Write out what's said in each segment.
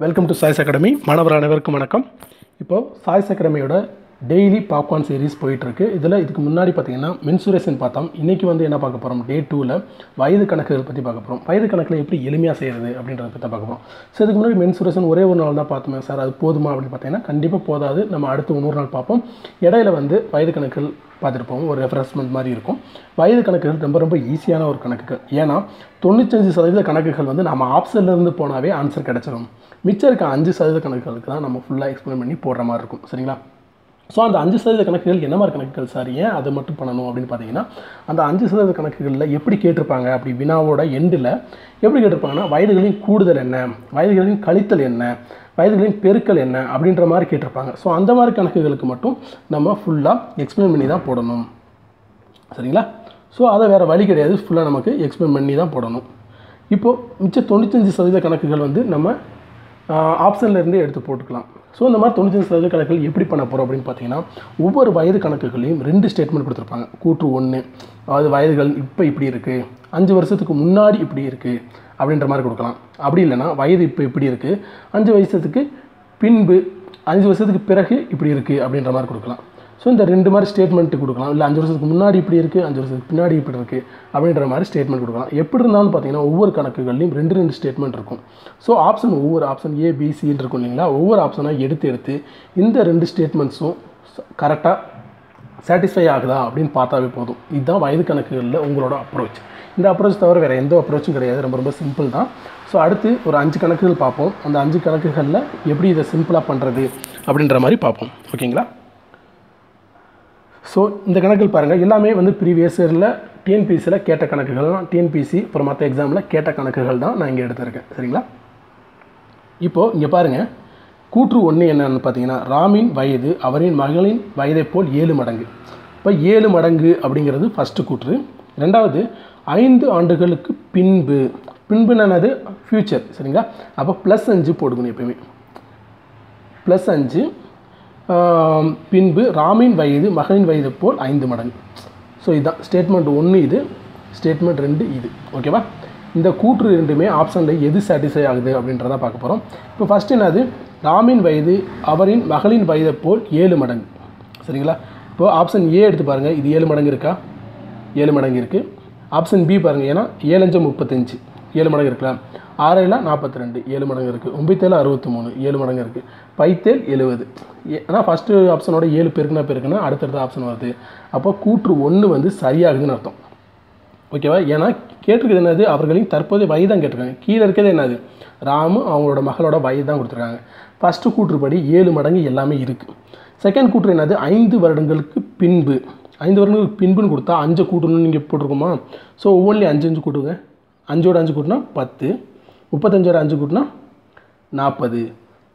Welcome to choice academy மாணவர் அனைவருக்கும் வணக்கம். இப்போது சாய்ஸ் அகாடமியோட டெய்லி பாப்கார்ன் சீரிஸ் போயிட்டுருக்கு. இதில் இதுக்கு முன்னாடி பார்த்தீங்கன்னா மென்சுரேஷன் பார்த்தோம். இன்றைக்கி வந்து என்ன பார்க்க போகிறோம் டே டூவில் வயது கணக்குகள் பற்றி பார்க்க போகிறோம் வயது கணக்கில் எப்படி எளிமையாக செய்கிறது அப்படின்றத பற்றி பார்க்க போகிறோம் ஸோ இதுக்கு முன்னாடி மென்சுரேஷன் ஒரே ஒரு நாள் தான் பார்த்தோமே. சார் அது போதுமா அப்படின்னு பார்த்தீங்கன்னா கண்டிப்பாக போதாது. நம்ம அடுத்து இன்னொரு நாள் பார்ப்போம். இடையில வந்து வயது கணக்குகள் பார்த்துருப்போம். ஒரு ரெஃப்ரெஷ்மெண்ட் மாதிரி இருக்கும். வயது கணக்குகள் ரொம்ப ரொம்ப ஈஸியான ஒரு கணக்குகள். ஏன்னா தொண்ணூத்தஞ்சு சதவீத கணக்குகள் வந்து நம்ம ஆப்ஷன்லேருந்து போனாவே ஆன்சர் கிடச்சிடும் மிச்சம் இருக்க அஞ்சு சதவீத கணக்குகளுக்கு தான் நம்ம ஃபுல்லாக எக்ஸ்பிளைன் பண்ணி போடுற மாதிரி இருக்கும். சரிங்களா? ஸோ அந்த அஞ்சு சதவீத கணக்குகள் என்ன மாதிரி கணக்குகள் சார்? ஏன் அதை மட்டும் பண்ணணும் அப்படின்னு பார்த்தீங்கன்னா அந்த அஞ்சு சதவீத கணக்குகளில் எப்படி கேட்டிருப்பாங்க? அப்படி வினாவோட எண்டில் எப்படி கேட்டிருப்பாங்கன்னா வயதுகளின் கூடுதல் என்ன? வயதுகளின் கழித்தல் என்ன? வயதுகளின் பெருக்கல் என்ன? அப்படின்ற மாதிரி கேட்டிருப்பாங்க. ஸோ அந்த மாதிரி கணக்குகளுக்கு மட்டும் நம்ம ஃபுல்லாக எக்ஸ்பிளைன் பண்ணி தான் போடணும். சரிங்களா? ஸோ அதை வேறு வழி கிடையாது. ஃபுல்லாக நமக்கு எக்ஸ்பிளைன் பண்ணி தான் போடணும். இப்போது மிச்ச தொண்ணூத்தஞ்சு சதவீத கணக்குகள் வந்து நம்ம ஆப்ஷன்லேருந்தே எடுத்து போட்டுக்கலாம். ஸோ இந்த மாதிரி தொண்ணூத்தஞ்சு சதவீத கணக்குகள் எப்படி பண்ண போகிறோம் அப்படின்னு பார்த்தீங்கன்னா ஒவ்வொரு வயது கணக்குகளையும் ரெண்டு ஸ்டேட்மெண்ட் கொடுத்துருப்பாங்க. கூற்று ஒன்று அதாவது வயதுகள் இப்போ இப்படி இருக்குது அஞ்சு வருஷத்துக்கு முன்னாடி இப்படி இருக்குது அப்படின்ற மாதிரி கொடுக்கலாம். அப்படி இல்லைன்னா வயது இப்போ இப்படி இருக்குது அஞ்சு வயசத்துக்கு பின்பு அஞ்சு வருஷத்துக்கு பிறகு இப்படி இருக்குது அப்படின்ற மாதிரி கொடுக்கலாம். ஸோ இந்த ரெண்டு மாதிரி ஸ்டேட்மெண்ட் கொடுக்கலாம். இல்லை அஞ்சு வருஷத்துக்கு முன்னாடி இப்படி இருக்குது அஞ்சு வருஷத்துக்கு பின்னாடி இப்படி இருக்குது அப்படின்ற மாதிரி ஸ்டேட்மெண்ட் கொடுக்கலாம். எப்படி இருந்தாலும் பார்த்தீங்கன்னா ஒவ்வொரு கணக்குகள்லையும் ரெண்டு ரெண்டு ஸ்டேட்மெண்ட் இருக்கும். ஸோ ஆப்ஷன் ஒவ்வொரு ஆப்ஷன் ஏ பிசின்னு இருக்கும் இல்லைங்களா? ஒவ்வொரு ஆப்ஷனாக எடுத்து எடுத்து இந்த ரெண்டு ஸ்டேட்மெண்ட்ஸும் கரெக்டாக சாட்டிஸ்ஃபை ஆகுதா அப்படின்னு பார்த்தாவே போதும். இதுதான் வயது கணக்குகளில் உங்களோட அப்ரோச் இந்த அப்ரோச் தவிர வேறு எந்த அப்ரோச்சும் கிடையாது. ரொம்ப ரொம்ப சிம்பிள் தான். ஸோ அடுத்து ஒரு அஞ்சு கணக்குகள் பார்ப்போம். அந்த அஞ்சு கணக்குகளில் எப்படி இதை சிம்பிளாக பண்ணுறது அப்படின்ற மாதிரி பார்ப்போம். ஓகேங்களா ஸோ இந்த கணக்கில் பாருங்கள் எல்லாமே வந்து ப்ரீவியஸ் இயரில் டிஎன்பிசியில் கேட்ட கணக்குகள் தான். டிஎன்பிசி அப்புறம் மற்ற எக்ஸாமில் கேட்ட கணக்குகள் தான் நான் இங்கே எடுத்திருக்கேன். சரிங்களா? இப்போது இங்கே பாருங்கள் கூற்று ஒன்று என்னன்னு பார்த்தீங்கன்னா ராமின் வயது அவரின் மகளின் வயதைப் போல் ஏழு மடங்கு. இப்போ ஏழு மடங்கு அப்படிங்கிறது ஃபஸ்ட்டு கூற்று. ரெண்டாவது ஐந்து ஆண்டுகளுக்கு பின்பு. பின்புனது ஃப்யூச்சர் சரிங்களா? அப்போ ப்ளஸ் அஞ்சு போடுக்கணும் எப்பயுமே. ப்ளஸ் அஞ்சு பின்பு ராமின் வயது மகனின் வயது போல் ஐந்து மடங்கு. ஸோ இதுதான் ஸ்டேட்மெண்ட் ஒன்று இது ஸ்டேட்மெண்ட் ரெண்டு இது. ஓகேவா இந்த கூற்று ரெண்டுமே ஆப்ஷனில் எது சாட்டிஸ்ஃபை ஆகுது அப்படின்றத பார்க்க போகிறோம் இப்போ ஃபஸ்ட் என்னது? ராமின் வயது அவரின் மகளின் வயதை போல் ஏழு மடங்கு. சரிங்களா? இப்போ ஆப்ஷன் ஏ எடுத்து பாருங்கள் இது ஏழு மடங்கு இருக்கா? ஏழு மடங்கு இருக்குது ஆப்ஷன் பி பாருங்கள் ஏன்னா ஏழஞ்சம் முப்பத்தஞ்சு. ஏழு மடங்கு இருக்கலாம். ஆறேழா நாற்பத்தி ரெண்டு ஏழு மடங்கு இருக்குது ஒம்பத்தேழு அறுபத்தி மூணு ஏழு மடங்கு இருக்குது பைத்தேல் எழுபது ஆனால் ஃபஸ்ட்டு ஆப்ஷனோட ஏழு பெருக்குனா பெருக்குனா அடுத்தடுத்த ஆப்ஷன் வருது. அப்போ கூற்று ஒன்று வந்து சரியாகுதுன்னு அர்த்தம். ஓகேவா? ஏன்னா கேட்டிருக்கிறது என்னது? அவர்களின் தற்போதைய வயது தான் கேட்டிருக்காங்க. கீழே இருக்கிறது என்னது? ராமு அவங்களோட மகளோட வயது தான் கொடுத்துருக்காங்க. ஃபஸ்ட்டு கூற்றுப்படி ஏழு மடங்கு எல்லாமே இருக்குது செகண்ட் கூற்று என்னது? ஐந்து வருடங்களுக்கு பின்பு. ஐந்து வருடங்களுக்கு பின்புன்னு கொடுத்தா அஞ்சு கூட்டணும்னு நீங்கள் போட்டிருக்கோமா? ஸோ ஒவ்வொன்றிலையும் அஞ்சு அஞ்சு கூட்டுங்க. அஞ்சோட அஞ்சு கூட்டினா பத்து. முப்பத்தஞ்சோட அஞ்சு கூட்டினா நாற்பது.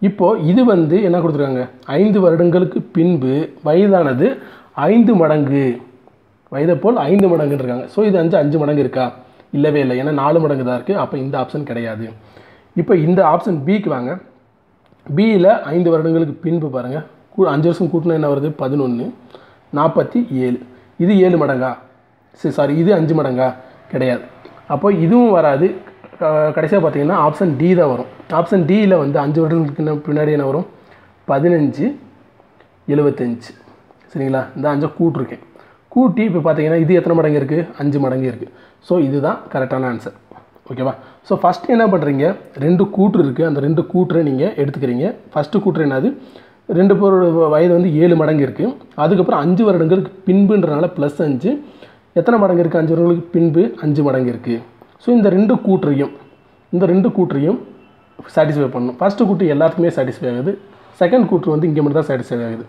இப்போது இது வந்து என்ன கொடுத்துருக்காங்க? ஐந்து வருடங்களுக்கு பின்பு வயதானது ஐந்து மடங்கு. வயதை போல் ஐந்து மடங்குன்னு இருக்காங்க ஸோ இது அஞ்சு அஞ்சு மடங்கு இருக்கா? இல்லவே இல்லை. ஏன்னா நாலு மடங்கு தான் இருக்குது அப்போ இந்த ஆப்ஷன் கிடையாது. இப்போ இந்த ஆப்ஷன் பிக்கு வாங்க. பியில் ஐந்து வருடங்களுக்கு பின்பு பாருங்கள் கூ அஞ்சு வருஷம் கூட்டினா என்ன வருது? பதினொன்று நாற்பத்தி ஏழு. இது ஏழு மடங்கா? சரி சாரி இது அஞ்சு மடங்கா? கிடையாது. அப்போ இதுவும் வராது. கடைசியாக பார்த்தீங்கன்னா ஆப்ஷன் டி தான் வரும். ஆப்ஷன் டியில் வந்து அஞ்சு வருடங்களுக்கு பின்னாடி என்ன வரும்? பதினஞ்சு எழுபத்தஞ்சு சரிங்களா? இந்த அஞ்சை கூட்டிருக்கேன். கூட்டி இப்போ பார்த்தீங்கன்னா இது எத்தனை மடங்கு இருக்குது அஞ்சு மடங்கு இருக்குது ஸோ இதுதான் கரெக்டான ஆன்சர் ஓகேவா ஸோ ஃபஸ்ட்டு என்ன பண்ணுறீங்க ரெண்டு கூற்று இருக்குது அந்த ரெண்டு கூற்றை நீங்கள் எடுத்துக்கிறீங்க. ஃபஸ்ட்டு கூற்று என்னது? ரெண்டு பேரோட வயது வந்து ஏழு மடங்கு இருக்குது அதுக்கப்புறம் அஞ்சு வருடங்களுக்கு பின்புன்றனால ப்ளஸ் அஞ்சு. எத்தனை மடங்கு இருக்குது அஞ்சு வருடங்களுக்கு பின்பு அஞ்சு மடங்கு இருக்குது ஸோ இந்த ரெண்டு கூற்றையும் இந்த ரெண்டு கூற்றையும் சாட்டிஸ்ஃபை பண்ணணும். ஃபஸ்ட்டு கூற்று எல்லாத்துக்குமே சாட்டிஸ்ஃபை ஆகுது. செகண்ட் கூற்று வந்து இங்கே மட்டும் தான் சாட்டிஸ்ஃபை ஆகுது.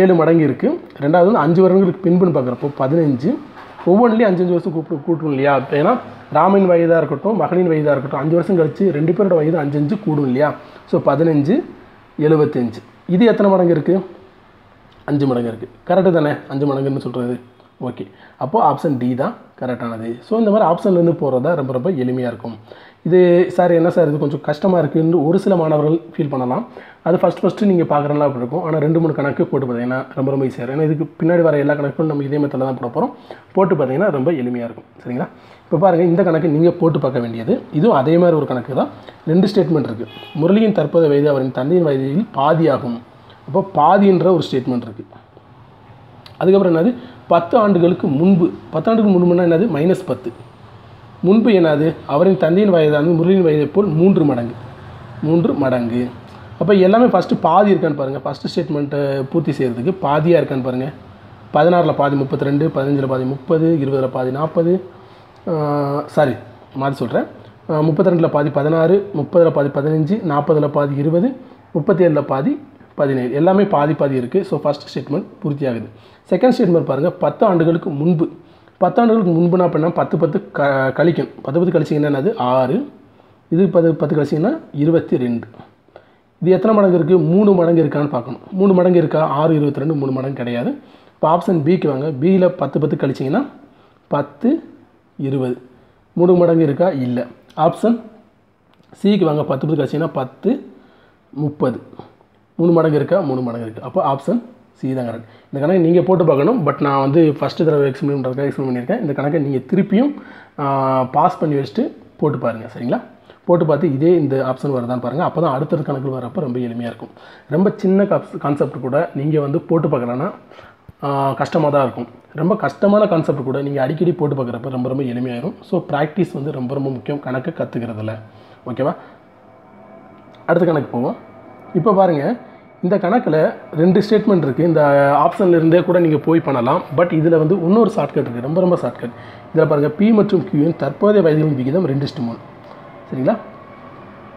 ஏழு மடங்கு இருக்குது ரெண்டாவது வந்து அஞ்சு வருடங்களுக்கு பின்புன்னு பார்க்குறப்போ பதினஞ்சு. ஒவ்வொன்றிலையும் அஞ்சு அஞ்சு வருஷம் கூப்பிட்டு கூட்டும் இல்லையா? ஏன்னா ராமின் வயதாக இருக்கட்டும் மகளின் வயதாக இருக்கட்டும் அஞ்சு வருஷம் கழிச்சு ரெண்டு பேரோட வயது அஞ்சு அஞ்சு கூடும் இல்லையா? ஸோ பதினஞ்சு எழுபத்தஞ்சு இது எத்தனை மடங்கு இருக்குது அஞ்சு மடங்கு இருக்குது கரெக்டு தானே? அஞ்சு மடங்குன்னு சொல்கிறது ஓகே அப்போது ஆப்ஷன் டி தான் கரெக்டானது ஸோ இந்த மாதிரி ஆப்ஷன்லேருந்து போகிறதா ரொம்ப ரொம்ப எளிமையாக இருக்கும். இது சார் என்ன சார் இது கொஞ்சம் கஷ்டமாக இருக்குதுன்னு ஒரு சில மாணவர்கள் ஃபீல் பண்ணலாம். அது ஃபஸ்ட் ஃபஸ்ட்டு நீங்கள் பார்க்குறலாம் அப்படி இருக்கும். ஆனால் ரெண்டு மூணு கணக்கு போட்டு பார்த்தீங்கன்னா ரொம்ப ரொம்ப ஈஸியாக இருக்கும். ஏன்னா இதுக்கு பின்னாடி வர எல்லா கணக்கும் நம்ம இதே மெத்தடில் தான் போட போகிறோம் போட்டு பார்த்தீங்கன்னா ரொம்ப எளிமையாக இருக்கும். சரிங்களா? இப்போ பாருங்கள் இந்த கணக்கு நீங்கள் போட்டு பார்க்க வேண்டியது. இதுவும் அதே மாதிரி ஒரு கணக்கு தான். ரெண்டு ஸ்டேட்மெண்ட் இருக்குது முரளியின் தற்போதைய வயது அவரின் தந்தையின் வயதில் பாதியாகும். அப்போ பாதின்ற ஒரு ஸ்டேட்மெண்ட் இருக்குது அதுக்கப்புறம் என்னது? பத்து ஆண்டுகளுக்கு முன்பு பத்து ஆண்டுக்கு முன்புனா என்னது? மைனஸ் பத்து. முன்பு என்னது? அவரின் தந்தையின் வயதானது முரளியின் வயதை போல் மூன்று மடங்கு. மூன்று மடங்கு. அப்போ எல்லாமே ஃபஸ்ட்டு பாதி இருக்கான்னு பாருங்கள் ஃபஸ்ட்டு ஸ்டேட்மெண்ட்டை பூர்த்தி செய்கிறதுக்கு பாதியாக இருக்கான்னு பாருங்கள் பதினாறில் பாதி முப்பத்தி ரெண்டு பதினஞ்சில் பாதி முப்பது இருபதில் பாதி நாற்பது சாரி மாற்றி சொல்கிறேன் முப்பத்தி ரெண்டில் பாதி பதினாறு முப்பதில் பாதி பதினஞ்சு நாற்பதில் பாதி இருபது முப்பத்தி ஏழில் பாதி பதினேழு. எல்லாமே பாதி பாதி இருக்குது ஸோ ஃபஸ்ட் ஸ்டேட்மெண்ட் பூர்த்தியாகுது. செகண்ட் ஸ்டேட்மெண்ட் பாருங்கள் பத்து ஆண்டுகளுக்கு முன்பு. பத்து ஆண்டுகளுக்கு முன்புனா அப்படின்னா பத்து பத்து க கழிக்கும். பத்து பத்து கழிச்சிங்கன்னா என்னது? ஆறு. இது பத்து பத்து கழிச்சிங்கன்னா இருபத்தி ரெண்டு இது எத்தனை மடங்கு இருக்குது மூணு மடங்கு இருக்கான்னு பார்க்கணும். மூணு மடங்கு இருக்கா? ஆறு இருபத்தி ரெண்டு மூணு மடங்கு கிடையாது. இப்போ ஆப்ஷன் பிக்கு வாங்க. பியில் பத்து பத்து கழிச்சிங்கன்னா பத்து இருபது. மூணு மடங்கு இருக்கா? இல்லை. ஆப்ஷன் சிக்கு வாங்க. பத்து பத்து கழிச்சிங்கன்னா பத்து முப்பது. மூணு மடங்கு இருக்கா? மூணு மடங்கு இருக்குது அப்போ ஆப்ஷன் சி தான் கரெக்ட் இந்த கணக்கு நீங்கள் போட்டு பார்க்கணும். பட் நான் வந்து ஃபஸ்ட்டு தடவை எக்ஸ்பிளைன் பண்ணுறதுக்காக எக்ஸ்பிளைன் பண்ணியிருக்கேன். இந்த கணக்கை நீங்கள் திருப்பியும் பாஸ் பண்ணி வச்சுட்டு போட்டு பாருங்கள் சரிங்களா? போட்டு பார்த்து இதே இந்த ஆப்ஷன் வருதான்னு பாருங்கள் அப்போ தான் அடுத்தடுத்த கணக்கு வரப்போ ரொம்ப எளிமையாக இருக்கும். ரொம்ப சின்ன கான்செப்ட் கூட நீங்கள் வந்து போட்டு பார்க்கலன்னா கஷ்டமாக தான் இருக்கும். ரொம்ப கஷ்டமான கான்செப்ட் கூட நீங்கள் அடிக்கடி போட்டு பார்க்குறப்ப ரொம்ப ரொம்ப எளிமையாயிரும். ஸோ ப்ராக்டிஸ் வந்து ரொம்ப ரொம்ப முக்கியம். கணக்கு கற்றுக்கிறதுல ஓகேவா அடுத்த கணக்கு போவோம். இப்போ பாருங்கள் இந்த கணக்கில் ரெண்டு ஸ்டேட்மெண்ட் இருக்குது இந்த ஆப்ஷன்ல இருந்தே கூட நீங்கள் போய் பண்ணலாம். பட் இதில் வந்து இன்னொரு ஷார்ட்கட் இருக்குது ரொம்ப ரொம்ப ஷார்ட்கட் இதில் பாருங்கள் பி மற்றும் கியூவின் தற்போதைய வயதிகளின் விகிதம் ரெண்டு இஸ்டு மூணு. சரிங்களா?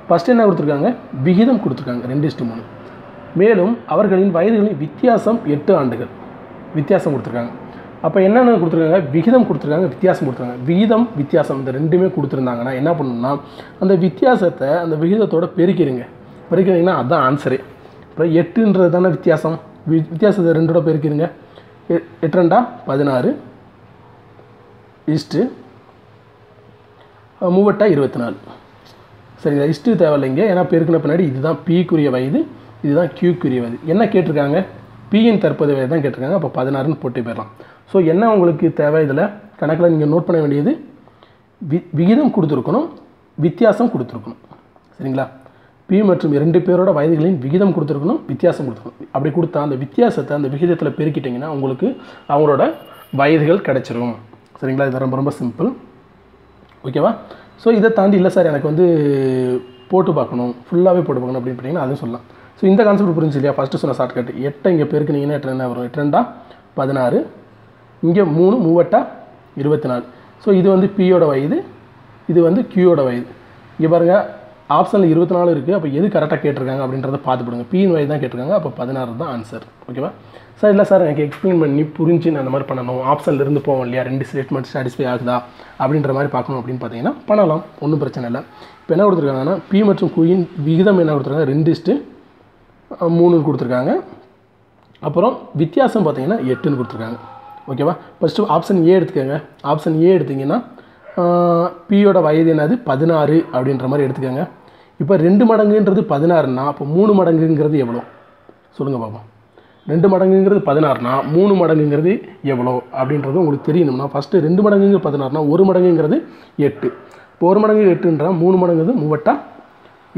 ஃபஸ்ட்டு என்ன கொடுத்துருக்காங்க? விகிதம் கொடுத்துருக்காங்க ரெண்டு இஸ்டு மூணு. மேலும் அவர்களின் வயதுகளின் வித்தியாசம் எட்டு ஆண்டுகள். வித்தியாசம் கொடுத்துருக்காங்க. அப்போ என்னென்ன கொடுத்துருக்காங்க? விகிதம் கொடுத்துருக்காங்க வித்தியாசம் கொடுத்துருக்காங்க. விகிதம் வித்தியாசம் இந்த ரெண்டுமே கொடுத்துருந்தாங்கன்னா என்ன பண்ணணும்னா அந்த வித்தியாசத்தை அந்த விகிதத்தோட பெருக்கிடுங்க பெருக்கிறீங்கன்னா அதுதான் ஆன்சரே இப்போ எட்டுன்றது தானே வித்தியாசம்? வி வித்தியாசத்தை ரெண்டோட பெருக்கிடுங்க. எ- எட்டு ரெண்டா? பதினாறு. இஸ்ட்டு. மூவட்டா இருபத்தி நாலு சரிங்களா? இஸ்ட்டு தேவையில்லைங்க ஏன்னா பெருக்கின பின்னாடி இதுதான் பிக்குரிய வயது இதுதான் கியூக்குரிய வயது. என்ன கேட்டிருக்காங்க? பிஎன் தற்போதைய வயது தான் கேட்டிருக்காங்க. அப்போ பதினாறுன்னு போட்டு போயிடலாம். ஸோ என்ன உங்களுக்கு தேவை இதில்? கணக்கில் நீங்கள் நோட் பண்ண வேண்டியது வி விகிதம் கொடுத்துருக்கணும் வித்தியாசம் கொடுத்துருக்கணும். சரிங்களா? பி மற்றும் இரண்டு பேரோட வயதுகளின் விகிதம் கொடுத்துருக்கணும் வித்தியாசம் கொடுத்துருக்கணும். அப்படி கொடுத்தா அந்த வித்தியாசத்தை அந்த விகிதத்தில் பெருக்கிட்டிங்கன்னா உங்களுக்கு அவங்களோட வயதுகள் கிடைச்சிரும். சரிங்களா? இது ரொம்ப ரொம்ப சிம்பிள் ஓகேவா ஸோ இதை தாண்டி இல்லை சார் எனக்கு வந்து போட்டு பார்க்கணும் ஃபுல்லாகவே போட்டு பார்க்கணும் அப்படின்னு பார்த்தீங்கன்னா அதுவும் சொல்லலாம். ஸோ இந்த கான்செப்ட் புரிஞ்சு இல்லையா? ஃபஸ்ட்டு சொன்ன ஷார்ட்கட் எட்டை இங்கே பெருக்குனீங்கன்னா எட்டு என்ன வரும்? எட்டு ரெண்டா? பதினாறு. இங்கே மூணு மூவட்டா? இருபத்தி நாலு. ஸோ இது வந்து பியோட வயது இது வந்து கியூயோட வயது. இங்கே பாருங்கள் ஆப்ஷனில் இருபத்தி நாலு இருக்குது அப்போ எது கரெக்டாக கேட்டிருக்காங்க அப்படின்றத பார்த்துப்படுங்க பியின் வயது தான் கேட்டிருக்காங்க. அப்போ பதினாறு தான் ஆன்சர் ஓகேவா சார் இல்லை சார் எனக்கு எக்ஸ்பிளைன் பண்ணி புரிஞ்சு நான் அந்த மாதிரி பண்ணணும். ஆப்ஷனில் இருந்து போவோம் இல்லையா? ரெண்டு ஸ்டேட்மெண்ட் சாட்டிஸ்ஃபை ஆகுதா? அப்படின்ற மாதிரி பார்க்கணும் அப்படின்னு பார்த்தீங்கன்னா பண்ணலாம். ஒன்றும் பிரச்சனை இல்லை. இப்போ என்ன கொடுத்துருக்காங்கன்னா பி மற்றும் குயின் விகிதம் என்ன கொடுத்துருக்காங்க? ரெண்டு இஸ்ட்டு மூணு கொடுத்துருக்காங்க. அப்புறம் வித்தியாசம் பார்த்தீங்கன்னா எட்டுன்னு கொடுத்துருக்காங்க. ஓகேவா ஃபஸ்ட்டு ஆப்ஷன் ஏ எடுத்துக்கோங்க. ஆப்ஷன் ஏ எடுத்திங்கன்னா பியோட வயது என்னது? பதினாறு அப்படின்ற மாதிரி எடுத்துக்கோங்க. இப்போ ரெண்டு மடங்குன்றது பதினாறுனா அப்போ மூணு மடங்குங்கிறது எவ்வளோ? சொல்லுங்கள் பாப்போம். ரெண்டு மடங்குங்கிறது பதினாறுனா மூணு மடங்குங்கிறது எவ்வளோ? அப்படின்றது உங்களுக்கு தெரியணும்னா ஃபஸ்ட்டு ரெண்டு மடங்குங்கிறது பதினாறுனா ஒரு மடங்குங்கிறது எட்டு. இப்போ ஒரு மடங்கு எட்டுன்றா மூணு மடங்குது மூவட்டா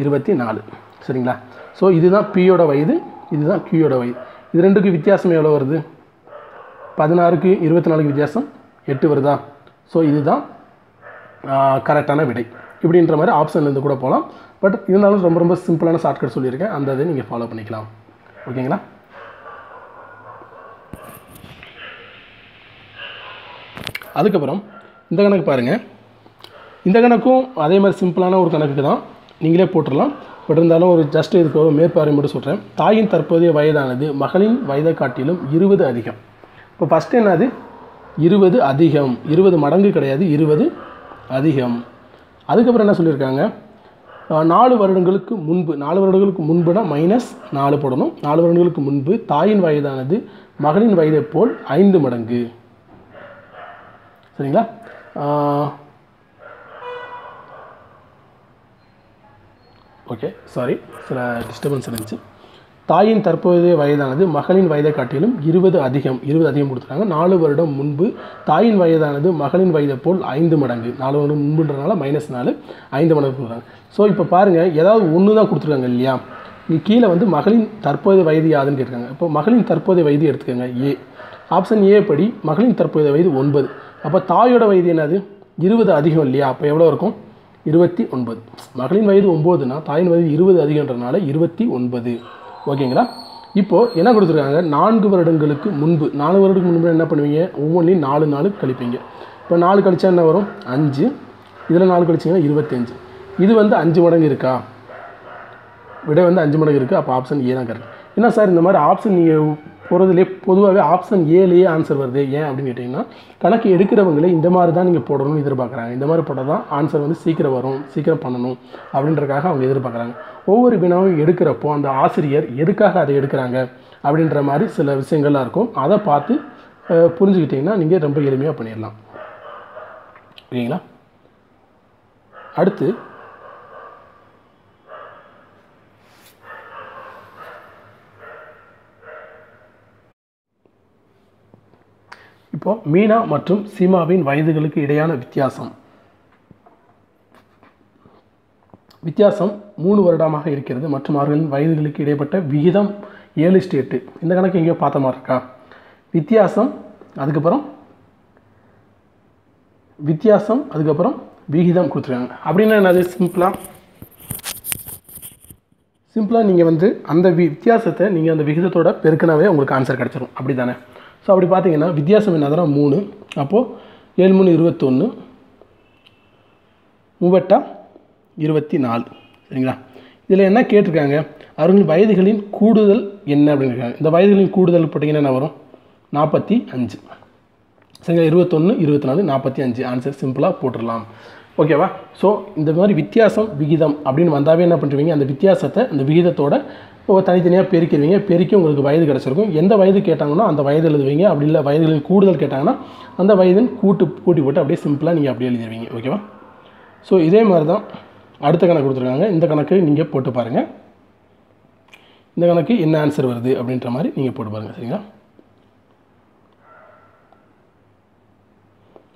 இருபத்தி நாலு சரிங்களா? ஸோ இதுதான் பியோட வயது இதுதான் கியூயோட வயது. இது ரெண்டுக்கு வித்தியாசம் எவ்வளோ வருது? பதினாறுக்கு இருபத்தி நாலுக்கு வித்தியாசம் எட்டு வருதா? ஸோ இதுதான் கரெக்டான விடை. இப்படின்ற மாதிரி ஆப்ஷன்லேருந்து கூட போகலாம். பட் இருந்தாலும் ரொம்ப ரொம்ப சிம்பிளான ஷார்ட்கட் சொல்லியிருக்கேன். அந்த இதை நீங்கள் ஃபாலோ பண்ணிக்கலாம். ஓகேங்களா அதுக்கப்புறம் இந்த கணக்கு பாருங்கள் இந்த கணக்கும் அதே மாதிரி சிம்பிளான ஒரு கணக்கு தான். நீங்களே போட்டுடலாம். பட் இருந்தாலும் ஒரு ஜஸ்ட் இதுக்கு ஒரு மேற்பார்வை மட்டும் சொல்கிறேன் தாயின் தற்போதைய வயதானது மகளின் வயதை காட்டிலும் இருபது அதிகம். இப்போ ஃபஸ்ட்டு என்னது? இருபது அதிகம். இருபது மடங்கு கிடையாது. இருபது அதிகம். அதுக்கப்புறம் என்ன சொல்லியிருக்காங்க? நாலு வருடங்களுக்கு முன்பு நாலு வருடங்களுக்கு முன்புனா மைனஸ் நாலு போடணும். நாலு வருடங்களுக்கு முன்பு தாயின் வயதானது மகளின் வயதைப் போல் ஐந்து மடங்கு. சரிங்களா? ஓகே சாரி சில டிஸ்டர்பன்ஸ் இருந்துச்சு. தாயின் தற்போதைய வயதானது மகளின் வயதை காட்டிலும் இருபது அதிகம் இருபது அதிகம் கொடுத்துருக்காங்க. நாலு வருடம் முன்பு தாயின் வயதானது மகளின் வயதை போல் ஐந்து மடங்கு. நாலு வருடம் முன்புன்றனால மைனஸ் நாலு ஐந்து மடங்கு கொடுக்குறாங்க. ஸோ இப்போ பாருங்கள் ஏதாவது ஒன்று தான் கொடுத்துருக்காங்க இல்லையா? இங்கே கீழே வந்து மகளின் தற்போதைய வயது யாதுன்னு கேட்குறாங்க இப்போ மகளின் தற்போதைய வயது எடுத்துக்கோங்க ஏ ஆப்ஷன் ஏ படி மகளின் தற்போதைய வயது ஒன்பது. அப்போ தாயோட வயது என்னது? இருபது அதிகம் இல்லையா? அப்போ எவ்வளோ இருக்கும்? இருபத்தி ஒன்பது. மகளின் வயது ஒம்போதுனா தாயின் வயது இருபது அதிகன்றனால இருபத்தி ஒன்பது. ஓகேங்களா? இப்போது என்ன கொடுத்துருக்காங்க? நான்கு வருடங்களுக்கு முன்பு. நாலு வருடத்துக்கு முன்பு என்ன பண்ணுவீங்க? ஒவ்வொன்றையும் நாலு நாள் கழிப்பீங்க. இப்போ நாலு கழிச்சா என்ன வரும்? அஞ்சு. இதில் நாலு கழிச்சிங்கன்னா இருபத்தஞ்சு. இது வந்து அஞ்சு மடங்கு இருக்கா? விடை வந்து அஞ்சு மடங்கு இருக்குது அப்போ ஆப்ஷன் ஏ தான் கரெக்ட் என்ன சார் இந்த மாதிரி ஆப்ஷன் நீங்கள் போகிறதுலே பொதுவாகவே ஆப்ஷன் ஏலேயே ஆன்சர் வருது. ஏன் அப்படின்னு கேட்டிங்கன்னா கணக்கு எடுக்கிறவங்களே இந்த மாதிரி தான் நீங்கள் போடணும்னு எதிர்பார்க்குறாங்க. இந்த மாதிரி போட்டால் தான் ஆன்சர் வந்து சீக்கிரம் வரும் சீக்கிரம் பண்ணணும் அப்படின்றக்காக அவங்க எதிர்பார்க்குறாங்க. ஒவ்வொரு வினாவும் எடுக்கிறப்போ அந்த ஆசிரியர் எதுக்காக அதை எடுக்கிறாங்க அப்படின்ற மாதிரி சில விஷயங்கள்லாம் இருக்கும். அதை பார்த்து புரிஞ்சுக்கிட்டிங்கன்னா நீங்கள் ரொம்ப எளிமையாக பண்ணிடலாம். ஓகேங்களா? அடுத்து இப்போ மீனா மற்றும் சீமாவின் வயதுகளுக்கு இடையான வித்தியாசம். வித்தியாசம் மூணு வருடமாக இருக்கிறது மற்றும் அவர்களின் வயதுகளுக்கு இடைப்பட்ட விகிதம் ஏழு ஸ்டேட்டு இந்த கணக்கு எங்கேயோ பார்த்த மாதிரி இருக்கா? வித்தியாசம் அதுக்கப்புறம் வித்தியாசம் அதுக்கப்புறம் விகிதம் கொடுத்துருக்காங்க. அப்படின்னா என்னது? சிம்பிளாக சிம்பிளாக நீங்கள் வந்து அந்த வி வித்தியாசத்தை நீங்கள் அந்த விகிதத்தோட பெருக்கினாவே உங்களுக்கு ஆன்சர் கிடச்சிரும். அப்படி தானே ஸோ அப்படி பார்த்தீங்கன்னா வித்தியாசம் என்னதுனா மூணு. அப்போது ஏழு மூணு இருபத்தொன்று மூவெட்டா இருபத்தி நாலு சரிங்களா? இதில் என்ன கேட்டிருக்காங்க? அவர்கள் வயதுகளின் கூடுதல் என்ன அப்படின்னு இருக்காங்க இந்த வயதுகளின் கூடுதல் போட்டிங்கன்னா என்ன வரும்? நாற்பத்தி அஞ்சு. சரிங்களா? இருபத்தொன்று இருபத்தி நாலு நாற்பத்தி அஞ்சு. ஆன்சர் சிம்பிளாக போட்டுடலாம். ஓகேவா ஸோ இந்த மாதிரி வித்தியாசம் விகிதம் அப்படின்னு வந்தாவே என்ன பண்ணுறீங்க அந்த வித்தியாசத்தை அந்த விகிதத்தோட தனித்தனியாக பெருக்கிடுவீங்க பெருக்கி உங்களுக்கு வயது கிடச்சிருக்கும். எந்த வயது கேட்டாங்கன்னா அந்த வயது எழுதுவீங்க. அப்படி இல்லை வயதுகளில் கூடுதல் கேட்டாங்கன்னா அந்த வயதின் கூட்டு கூட்டி போட்டு அப்படியே சிம்பிளாக நீங்கள் அப்படியே எழுதிடுவீங்க. ஓகேவா ஸோ இதே மாதிரி தான் அடுத்த கணக்கு கொடுத்துருக்காங்க. இந்த கணக்கு நீங்கள் போட்டு பாருங்கள் இந்த கணக்கு என்ன ஆன்சர் வருது அப்படின்ற மாதிரி நீங்கள் போட்டு பாருங்கள் சரிங்களா?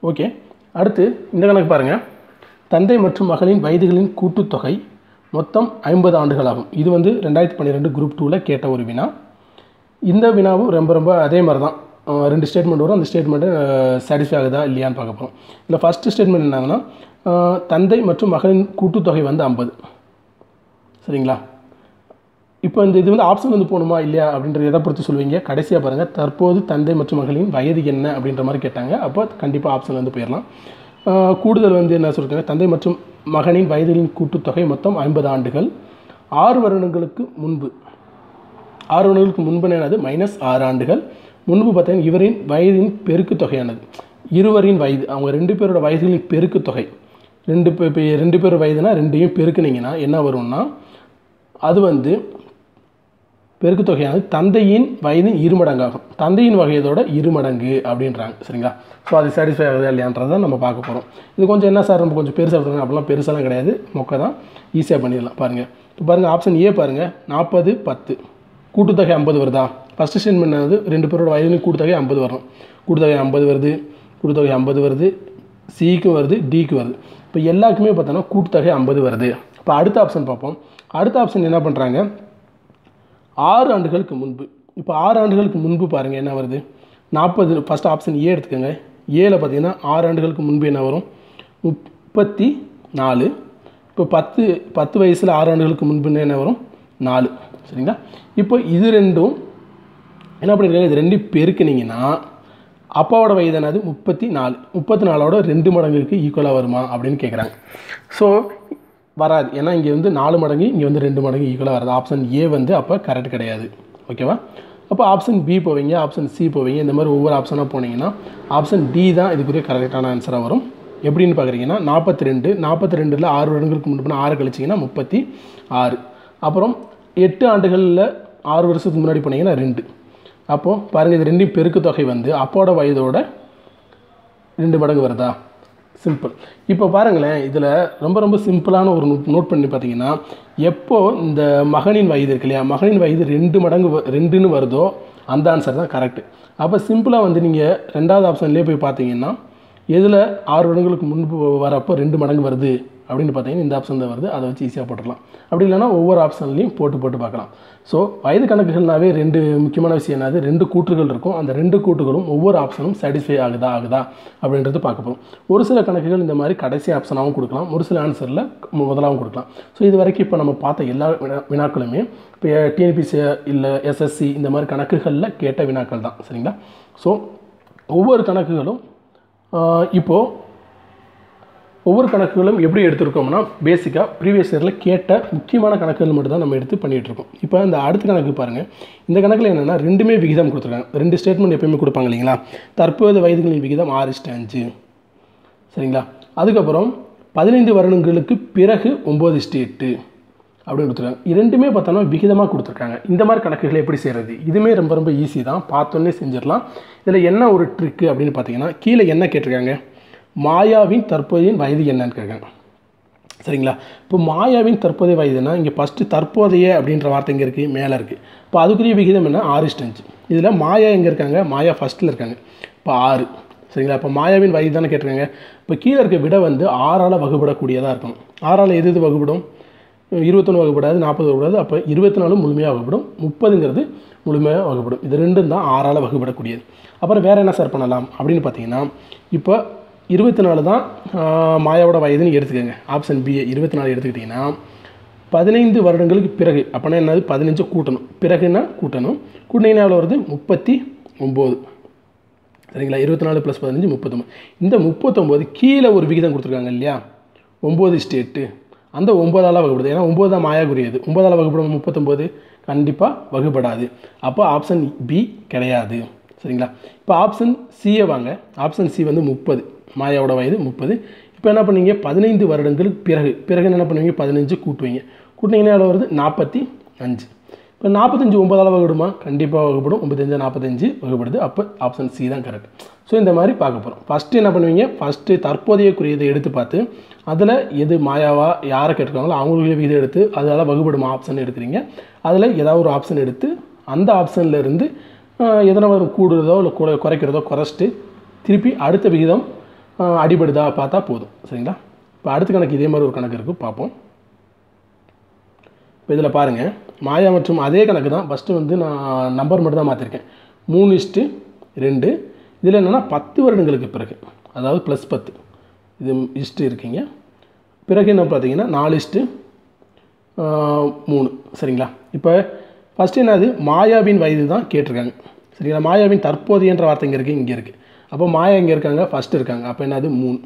ஓகே அடுத்து இந்த கணக்கு பாருங்கள் தந்தை மற்றும் மகளின் வயதுகளின் கூட்டுத்தொகை மொத்தம் ஐம்பது ஆண்டுகளாகும். இது வந்து ரெண்டாயிரத்தி பன்னிரெண்டு குரூப் டூவில் கேட்ட ஒரு வினா. இந்த வினாவும் ரொம்ப ரொம்ப அதே மாதிரி தான் ரெண்டு ஸ்டேட்மெண்ட் வரும். அந்த ஸ்டேட்மெண்ட்டு சாட்டிஸ்ஃபை ஆகுதா இல்லையான்னு பார்க்க போகிறோம் இல்லை ஃபஸ்ட்டு ஸ்டேட்மெண்ட் என்னங்கன்னா தந்தை மற்றும் மகளின் கூட்டுத்தொகை வந்து ஐம்பது. சரிங்களா? இப்போ இந்த இது வந்து ஆப்ஷன் வந்து போகணுமா இல்லையா அப்படின்றத எதை பொறுத்து சொல்லுவீங்க? கடைசியாக பாருங்கள் தற்போது தந்தை மற்றும் மகளின் வயது என்ன அப்படின்ற மாதிரி கேட்டாங்க. அப்போ கண்டிப்பாக ஆப்ஷன் வந்து போயிடலாம். கூடுதல் வந்து என்ன சொல்லிருக்காங்க? தந்தை மற்றும் மகனின் வயதுகளின் கூட்டுத்தொகை மொத்தம் ஐம்பது ஆண்டுகள். ஆறு வருடங்களுக்கு முன்பு ஆறு வருடங்களுக்கு முன்பு என்னது மைனஸ் ஆறு ஆண்டுகள். முன்பு பார்த்தீங்கன்னா இவரின் வயதின் பெருக்கு தொகையானது இருவரின் வயது அவங்க ரெண்டு பேரோட வயதுகளின் பெருக்கு தொகை. ரெண்டு பே இப்போ ரெண்டு பேர் வயதுனா ரெண்டையும் பெருக்குனீங்கன்னா என்ன வரும்னா அது வந்து பெருக்கு தொகையானது தந்தையின் வயதின் இருமடங்காகும் தந்தையின் வகையதோட இருமடங்கு அப்படின்றாங்க சரிங்களா? ஸோ அது சாட்டிஸ்ஃபை ஆகுதா இல்லையான்றதை நம்ம பார்க்க போகிறோம் இது கொஞ்சம் என்ன சார் நம்ம கொஞ்சம் பெருசாக எடுத்துக்கணும் அப்படிலாம் பெருசாலாம் கிடையாது. மொக்க தான் ஈஸியாக பண்ணிடலாம் பாருங்கள் இப்போ பாருங்கள் ஆப்ஷன் ஏ பாருங்கள் நாற்பது பத்து. கூட்டுத்தொகை ஐம்பது வருதா? ஃபஸ்ட்டு ஸ்டேட்மெண்ட் பண்ணது ரெண்டு பேரோட வயதின் கூட்டுத்தொகை ஐம்பது வரும் கூட்டுத்தொகை ஐம்பது வருது. கூட்டுத்தொகை ஐம்பது வருது. சிக்கும் வருது டிக்கு வருது. இப்போ எல்லாருக்குமே பார்த்தோன்னா கூட்டுத்தொகை ஐம்பது வருது. இப்போ அடுத்த ஆப்ஷன் பார்ப்போம். அடுத்த ஆப்ஷன் என்ன பண்ணுறாங்க ஆறு ஆண்டுகளுக்கு முன்பு இப்போ ஆறு ஆண்டுகளுக்கு முன்பு பாருங்கள் என்ன வருது? நாற்பது ஃபஸ்ட் ஆப்ஷன் ஏ எடுத்துக்கோங்க. ஏல பார்த்தீங்கன்னா ஆறு ஆண்டுகளுக்கு முன்பு என்ன வரும்? முப்பத்தி நாலு. இப்போ பத்து பத்து வயசில் ஆறு ஆண்டுகளுக்கு முன்புன்னு என்ன வரும்? நாலு. சரிங்களா? இப்போ இது ரெண்டும் என்ன பண்ணியிருக்காங்க இது ரெண்டும் பெருக்குனிங்கன்னா அப்பாவோட வயது என்னது? முப்பத்தி நாலு. முப்பத்தி நாலோட ரெண்டு மடங்குக்கு ஈக்குவலாக வருமா? அப்படின்னு கேட்குறாங்க ஸோ வராது. ஏன்னா இங்கே வந்து நாலு மடங்கு இங்கே வந்து ரெண்டு மடங்கு ஈக்குவலாக வருது. ஆப்ஷன் ஏ வந்து அப்போ கரெக்ட் கிடையாது. ஓகேவா அப்போ ஆப்ஷன் பி போவீங்க ஆப்ஷன் சி போவீங்க இந்த மாதிரி ஒவ்வொரு ஆப்ஷனாக போனீங்கன்னா ஆப்ஷன் டி தான் இதுக்குரிய கரெக்டான ஆன்சராக வரும். எப்படின்னு பார்க்குறீங்கன்னா நாற்பத்தி ரெண்டு நாற்பத்தி ரெண்டில் ஆறு வருடங்களுக்கு முன்னாடி ஆறு கழிச்சிங்கன்னா முப்பத்தி ஆறு. அப்புறம் எட்டு ஆண்டுகளில் ஆறு வருஷத்துக்கு முன்னாடி போனீங்கன்னா ரெண்டு. அப்போது பாருங்கள் இது ரெண்டையும் பெருக்கு தொகை வந்து அப்போட வயதோட ரெண்டு மடங்கு வருதா? சிம்பிள் இப்போ பாருங்களேன் இதில் ரொம்ப ரொம்ப சிம்பிளான ஒரு நோட் பண்ணி பார்த்தீங்கன்னா எப்போ இந்த மகனின் வயது இருக்கு இல்லையா? மகனின் வயது ரெண்டு மடங்கு வ- ரெண்டுன்னு வருதோ அந்த ஆன்சர் தான் கரெக்டு அப்போ சிம்பிளாக வந்து நீங்கள் ரெண்டாவது ஆப்ஷன்லேயே போய் பார்த்தீங்கன்னா எதில் ஆறு வருடங்களுக்கு முன்பு வரப்போ ரெண்டு மடங்கு வருது? அப்படின்னு பார்த்தீங்கன்னா இந்த ஆப்ஷன் தான் வருது. அதை வச்சு ஈஸியாக போட்டுடலாம் அப்படி இல்லைன்னா ஒவ்வொரு ஆப்ஷன்லையும் போட்டு போட்டு பார்க்கலாம். ஸோ வயது கணக்குகள்னாவே ரெண்டு முக்கியமான விஷயம் என்னது? ரெண்டு கூற்றுகள் இருக்கும். அந்த ரெண்டு கூட்டுகளும் ஒவ்வொரு ஆப்ஷனும் சாட்டிஸ்ஃபை ஆகுதா ஆகுதா? அப்படின்றது பார்க்க போகிறோம் ஒரு சில கணக்குகள் இந்த மாதிரி கடைசி ஆப்ஷனாகவும் கொடுக்கலாம். ஒரு சில ஆன்சரில் முதலாகவும் கொடுக்கலாம். ஸோ இது வரைக்கும் இப்போ நம்ம பார்த்த எல்லா வினா வினாக்களுமே இப்போ டிஎன்பிசி இல்லை எஸ்எஸ்சி இந்த மாதிரி கணக்குகளில் கேட்ட வினாக்கள் தான். சரிங்களா? ஸோ ஒவ்வொரு கணக்குகளும் இப்போது ஒவ்வொரு கணக்குகளும் எப்படி எடுத்திருக்கோம்னா பேசிக்காக ப்ரீவியஸ் இயரில் கேட்ட முக்கியமான கணக்குகள் மட்டும் தான் நம்ம எடுத்து பண்ணிகிட்டு இருக்கோம் இப்போ இந்த அடுத்த கணக்கு பாருங்கள் இந்த கணக்கில் என்னென்னா ரெண்டுமே விகிதம் கொடுத்துருக்காங்க. ரெண்டு ஸ்டேட்மெண்ட் எப்பயுமே கொடுப்பாங்க இல்லைங்களா? தற்போது வயதுகளின் விகிதம் ஆறு இஸ்டு அஞ்சு. சரிங்களா? அதுக்கப்புறம் பதினைந்து வருடங்களுக்கு பிறகு ஒம்பது ஸ்டேட்டு அப்படின்னு கொடுத்துருக்காங்க. இரண்டுமே பார்த்தோன்னா விகிதமாக கொடுத்துருக்காங்க. இந்த மாதிரி கணக்குகளை எப்படி செய்கிறது இதுவுமே ரொம்ப ரொம்ப ஈஸி தான். பார்த்தோன்னே செஞ்சிடலாம். இதில் என்ன ஒரு ட்ரிக்கு அப்படின்னு பார்த்தீங்கன்னா கீழே என்ன கேட்டிருக்காங்க? மாயாவின் தற்போதையின் வயது என்னன்னு கேட்குறாங்க சரிங்களா? இப்போ மாயாவின் தற்போதைய வயதுனா இங்கே ஃபஸ்ட்டு தற்போதைய அப்படின்ற வார்த்தை இங்கே இருக்குது மேலே இருக்குது இப்போ அதுக்குரிய விகிதம் என்ன? ஆறு ஸ்டஞ்சு இதில் மாயா எங்கே இருக்காங்க? மாயா ஃபஸ்ட்டில் இருக்காங்க. இப்போ ஆறு. சரிங்களா? இப்போ மாயாவின் வயது தானே கேட்டிருக்காங்க. இப்போ கீழே இருக்க விட வந்து ஆறால் வகுப்படக்கூடியதாக இருக்கும். ஆறால் எது எது வகுப்படும் இருபத்தொன்று வகுப்படாது நாற்பது வகுப்படாது அப்போ இருபத்தி நாலு முழுமையாக வகுப்படும் முப்பதுங்கிறது முழுமையாக வகுப்படும் இது ரெண்டும் தான் ஆறால் வகுப்படக்கூடியது அப்புறம் வேறு என்ன சார் பண்ணலாம்? அப்படின்னு பார்த்தீங்கன்னா இப்போ இருபத்தி நாலு தான் மாயாவோட வயதுன்னு எடுத்துக்கோங்க. ஆப்ஷன் பி இருபத்தி நாலு எடுத்துக்கிட்டிங்கன்னா பதினைந்து வருடங்களுக்கு பிறகு அப்போனா என்னது? பதினஞ்சு கூட்டணும். பிறகுன்னா கூட்டணும். கூட்டினீங்கன்னா எவ்வளோ வருது? முப்பத்தி ஒம்பது. சரிங்களா? இருபத்தி நாலு ப்ளஸ் பதினஞ்சு முப்பத்தொம்பது. இந்த முப்பத்தொம்போது கீழே ஒரு விகிதம் கொடுத்துருக்காங்க இல்லையா? ஒம்பது ஸ்டேட்டு அந்த ஒம்பதால் வகுப்படுது. ஏன்னா ஒம்பது தான் மாயாக்குரியது. ஒம்பதால் வகுப்படும் முப்பத்தொம்போது கண்டிப்பாக வகுப்படாது. அப்போ ஆப்ஷன் பி கிடையாது. சரிங்களா? இப்போ ஆப்ஷன் சியை வாங்க. ஆப்ஷன் சி வந்து முப்பது. மாயாவோட வயது முப்பது. இப்போ என்ன பண்ணுவீங்க? பதினைந்து வருடங்களுக்கு பிறகு பிறகு என்ன பண்ணுவீங்க? பதினஞ்சு கூட்டுவீங்க. கூட்டினீங்கன்னா எவ்வளோ வருது? நாற்பத்தி அஞ்சு. இப்போ நாற்பத்தஞ்சு ஒன்பதால் வகுப்படுமா? கண்டிப்பாக வகுப்படும். ஒம்பத்தஞ்சு நாற்பத்தஞ்சு வகுப்படுது. அப்போ ஆப்ஷன் சி தான் கரெக்ட் ஸோ இந்த மாதிரி பார்க்க போகிறோம் ஃபஸ்ட்டு என்ன பண்ணுவீங்க? ஃபஸ்ட்டு தற்போதைய குறியதை எடுத்து பார்த்து அதில் எது மாயாவா யாரை கேட்டிருக்காங்களோ அவங்களுடைய விகிதம் எடுத்து அதனால் வகுப்படுமா ஆப்ஷன் எடுக்கிறீங்க. அதில் ஏதாவது ஒரு ஆப்ஷன் எடுத்து அந்த ஆப்ஷன்லேருந்து எதனா ஒரு கூடுறதோ இல்லை கூட குறைக்கிறதோ குறைச்சிட்டு திருப்பி அடுத்த விகிதம் அடிபடுதா பார்த்தா போதும். சரிங்களா? இப்போ அடுத்த கணக்கு இதே மாதிரி ஒரு கணக்கு இருக்குது பார்ப்போம். இப்போ இதில் பாருங்கள் மாயா மற்றும் அதே கணக்கு தான். ஃபஸ்ட்டு வந்து நான் நம்பர் மட்டும் தான் மாற்றிருக்கேன் மூணு இஷ்டு ரெண்டு. இதில் என்னென்னா பத்து வருடங்களுக்கு பிறகு. அதாவது ப்ளஸ் பத்து. இது இஸ்ட்டு இருக்கீங்க. பிறகு என்ன பார்த்தீங்கன்னா நாலு இஷ்டு மூணு. சரிங்களா? இப்போ ஃபஸ்ட்டு என்னது? மாயாவின் வயது தான் கேட்டிருக்காங்க. சரிங்களா? மாயாவின் தற்போதையன்ற வார்த்தை இங்கே இருக்குது இங்கே இருக்குது அப்போ மாயா இங்கே இருக்காங்க? ஃபஸ்ட்டு இருக்காங்க. அப்போ என்னது? மூணு.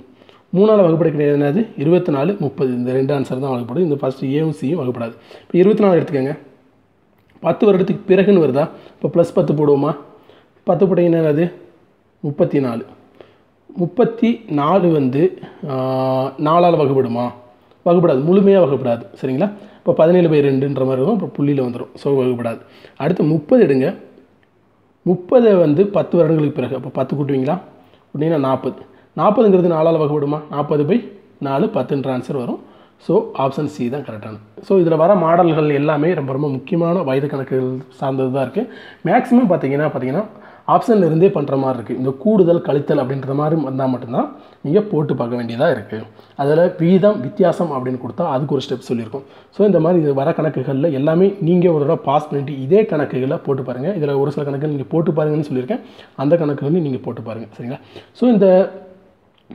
மூணால் வகுப்படை கிடையாது என்னது? இருபத்தி நாலு முப்பது. இந்த ரெண்டு ஆன்சர் தான் வகுப்படும் இந்த ஃபஸ்ட்டு ஏவும் சியும் வகுப்படாது. இப்போ இருபத்தி நாலு எடுத்துக்கோங்க. பத்து வருடத்துக்கு பிறகுன்னு வருதா? இப்போ ப்ளஸ் பத்து போடுவோமா? பத்து போட்டிங்கன்னா என்னது? முப்பத்தி நாலு முப்பத்தி நாலு வந்து நாலால் வகுப்படுமா? வகுப்படாது. முழுமையாக வகுப்படாது. சரிங்களா? இப்போ பதினேழு பை ரெண்டுன்ற மாதிரி இருக்கும் இப்போ புள்ளியில் வந்துடும் ஸோ வகுப்படாது. அடுத்து முப்பது எடுங்க. முப்பதை வந்து பத்து வருடங்களுக்கு பிறகு. அப்போ பத்து கூட்டுவீங்களா? அப்படின்னா நாற்பது நாற்பதுங்கிறது நாலால் வகைப்படுமா நாற்பது பை நாலு பத்துன்ற ஆன்சர் வரும். ஸோ ஆப்ஷன் சி தான் கரெக்டானது ஸோ இதில் வர மாடல்கள் எல்லாமே ரொம்ப ரொம்ப முக்கியமான வயது கணக்குகள் சார்ந்தது தான் இருக்குது மேக்ஸிமம் பார்த்தீங்கன்னா பார்த்தீங்கன்னா ஆப்ஷனில் இருந்தே பண்ணுற மாதிரி இருக்குது இந்த கூடுதல் கழித்தல் அப்படின்ற மாதிரி வந்தால் மட்டும்தான் நீங்கள் போட்டு பார்க்க வேண்டியதாக இருக்குது அதில் வீதம் வித்தியாசம் அப்படின்னு கொடுத்தா அதுக்கு ஒரு ஸ்டெப் சொல்லியிருக்கோம். ஸோ இந்த மாதிரி இது வர கணக்குகளில் எல்லாமே நீங்கள் ஒரு தடவை பாஸ் பண்ணிட்டு இதே கணக்குகளை போட்டு பாருங்கள் இதில் ஒரு சில கணக்குகள் நீங்கள் போட்டு பாருங்கன்னு சொல்லியிருக்கேன். அந்த கணக்குகளையும் நீங்கள் போட்டு பாருங்கள் சரிங்களா? ஸோ இந்த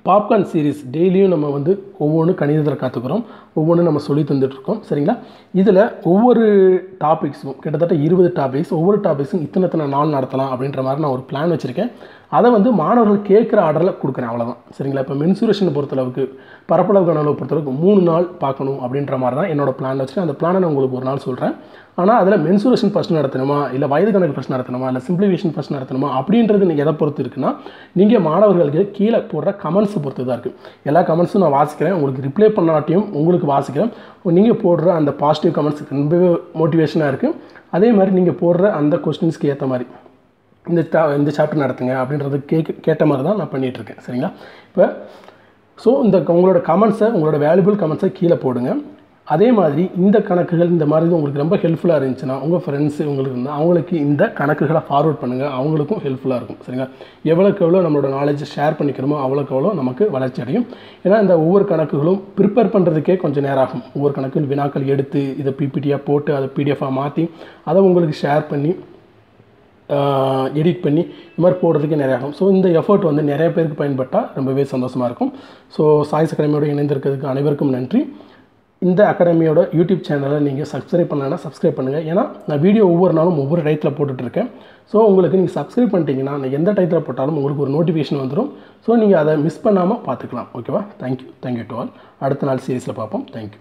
பாப்கார்ன் சீரிஸ் டெய்லியும் நம்ம வந்து ஒவ்வொன்றும் கணிதத்தில் காத்துக்கிறோம். ஒவ்வொன்றும் நம்ம சொல்லி தந்துட்டுருக்கோம். சரிங்களா? இதில் ஒவ்வொரு டாபிக்ஸும் கிட்டத்தட்ட இருபது டாபிக்ஸ் ஒவ்வொரு டாபிக்ஸும் இத்தனை இத்தனை நாள் நடத்தலாம் அப்படின்ற மாதிரி நான் ஒரு பிளான் வச்சுருக்கேன். அதை வந்து மாணவர்கள் கேட்குற ஆர்டரில் கொடுக்குறேன் அவ்வளோதான் சரிங்களா? இப்போ மென்சுரேஷனை பொறுத்தளவுக்கு பரப்பளவு கணவலை பொறுத்தளவுக்கு மூணு நாள் பார்க்கணும் அப்படின்ற மாதிரி தான் என்னோட பிளான் வச்சுருக்கேன் அந்த பிளானை நான் உங்களுக்கு ஒரு நாள் சொல்கிறேன் ஆனால் அதில் மென்சுரேஷன் ஃபஸ்ட் நடத்தணுமா? இல்லை வயது கணக்கு ஃபஸ்ட் நடத்தணுமா? இல்லை சிம்பிளிஃபிகேஷன் ஃபஸ்ட் நடத்தணுமா? அப்படின்றது நீங்கள் எதை பொறுத்து இருக்குன்னா நீங்கள் மாணவர்களுக்கு கீழே போடுற கமெண்ட்ஸை பொறுத்து தான் இருக்குது எல்லா கமெண்ட்ஸும் நான் வாசிக்கிறேன். உங்களுக்கு ரிப்ளை பண்ணாட்டியும் உங்களுக்கு வாசிக்கிறேன். நீங்கள் போடுற அந்த பாசிட்டிவ் கமெண்ட்ஸ் ரொம்பவே மோட்டிவேஷனாக இருக்குது அதே மாதிரி நீங்கள் போடுற அந்த கொஸ்டின்ஸ்க்கு ஏற்ற மாதிரி. இந்த இந்த சாப்டர் நடத்துங்க அப்படின்றது கேட்க கேட்ட மாதிரி தான் நான் பண்ணிகிட்ருக்கேன் சரிங்களா? இப்போ ஸோ இந்த உங்களோட கமெண்ட்ஸை உங்களோட வேல்யூபிள் கமெண்ட்ஸை கீழே போடுங்க. அதே மாதிரி இந்த கணக்குகள் இந்த மாதிரி உங்களுக்கு ரொம்ப ஹெல்ப்ஃபுல்லாக இருந்துச்சுன்னா உங்கள் ஃப்ரெண்ட்ஸு உங்களுக்கு இருந்தால் அவங்களுக்கு இந்த கணக்குகளை ஃபார்வர்ட் பண்ணுங்கள் அவங்களுக்கும் ஹெல்ப்ஃபுல்லாக இருக்கும். சரிங்களா? எவ்வளோக்கு எவ்வளோ நம்மளோட நாலேஜ் ஷேர் பண்ணிக்கிறோமோ அவ்வளோக்கு எவ்வளோ நமக்கு வளர்ச்சி அடையும். ஏன்னா இந்த ஒவ்வொரு கணக்குகளும் ப்ரிப்பேர் பண்ணுறதுக்கே கொஞ்சம் நேரம் ஆகும். ஒவ்வொரு கணக்குகள் வினாக்கள் எடுத்து இதை பிபிடியாக போட்டு அதை பிடிஎஃபாக மாற்றி அதை உங்களுக்கு ஷேர் பண்ணி எடிட் பண்ணி இது மாதிரி போடுறதுக்கு நிறைய ஆகும். ஸோ இந்த எஃபர்ட் வந்து நிறைய பேருக்கு பயன்பட்டால் ரொம்பவே சந்தோஷமாக இருக்கும். ஸோ சாய்ஸ் அகாடமியோட இணைந்திருக்கிறதுக்கு அனைவருக்கும் நன்றி. இந்த அகாடமியோட யூடியூப் சேனலை நீங்கள் சப்ஸ்கிரைப் பண்ணலைன்னா சப்ஸ்கிரைப் பண்ணுங்கள் ஏன்னா நான் வீடியோ ஒவ்வொரு நாளும் ஒவ்வொரு டயத்தில் போட்டுட்ருக்கேன். ஸோ உங்களுக்கு நீங்கள் சப்ஸ்கிரைப் பண்ணிட்டீங்கன்னா நான் எந்த டயத்தில் போட்டாலும் உங்களுக்கு ஒரு நோட்டிஃபிகேஷன் வந்துடும் ஸோ நீங்கள் அதை மிஸ் பண்ணாமல் பார்த்துக்கலாம். ஓகேவா தேங்க்யூ தேங்க்யூ டு ஆல் அடுத்த நாள் சீரீஸில் பார்ப்போம். தேங்க்யூ